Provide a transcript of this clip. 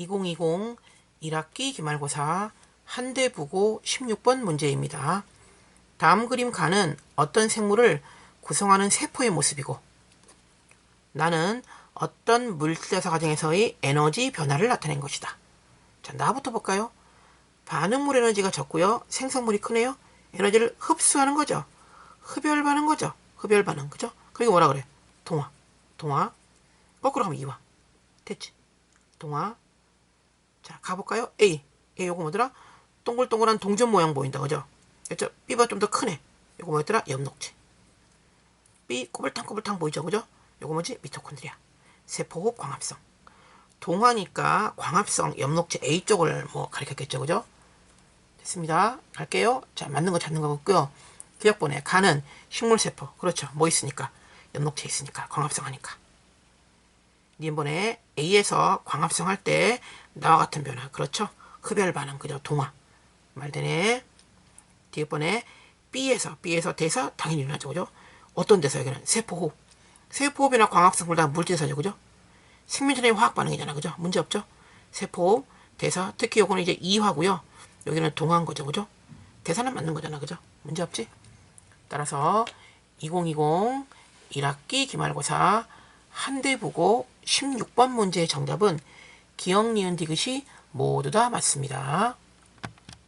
2020 1학기 기말고사 한대부고 16번 문제입니다. 다음 그림 가는 어떤 생물을 구성하는 세포의 모습이고 나는 어떤 물질대사 과정에서의 에너지 변화를 나타낸 것이다. 자, 나부터 볼까요? 반응물 에너지가 적고요. 생성물이 크네요. 에너지를 흡수하는 거죠. 흡열 반응 거죠. 흡열 반응. 그죠? 그리고 뭐라 그래? 동화. 동화. 거꾸로 가면 이화. 됐지? 동화. 자, 가볼까요? A. A 요거 뭐더라? 동글동글한 동전 모양 보인다. 그죠? 그죠? B가 좀더 크네. 요거 뭐였더라? 엽록체. B 꼬불탕꼬불탕 보이죠? 그죠? 요거 뭐지? 미토콘드리아. 세포 광합성. 동화니까 광합성 엽록체 A 쪽을 뭐 가리켰겠죠. 그죠? 됐습니다. 갈게요. 자, 맞는 거 찾는 거 같고요. 기억번에 간은 식물세포. 그렇죠. 뭐 있으니까. 엽록체 있으니까. 광합성 하니까. 니번에 A에서 광합성 할 때 나와 같은 변화. 그렇죠. 흡열 반응. 그죠. 동화. 말되네. 뒤번에 B에서 B에서 대사 당연히 일어나죠. 그죠? 어떤 대사 여기는 세포호흡. 세포호흡이나 광합성 둘다 물질대사죠. 그죠? 생명전의 화학 반응이잖아. 그죠? 문제 없죠? 세포, 대사, 특히 요거는 이제 이화고요. 여기는 동화인 거죠. 그죠? 대사는 맞는 거잖아. 그죠? 문제 없지? 따라서 2020 1학기 기말고사 한 대 보고 16번 문제의 정답은 기억, 니은, 디귿이 모두 다 맞습니다.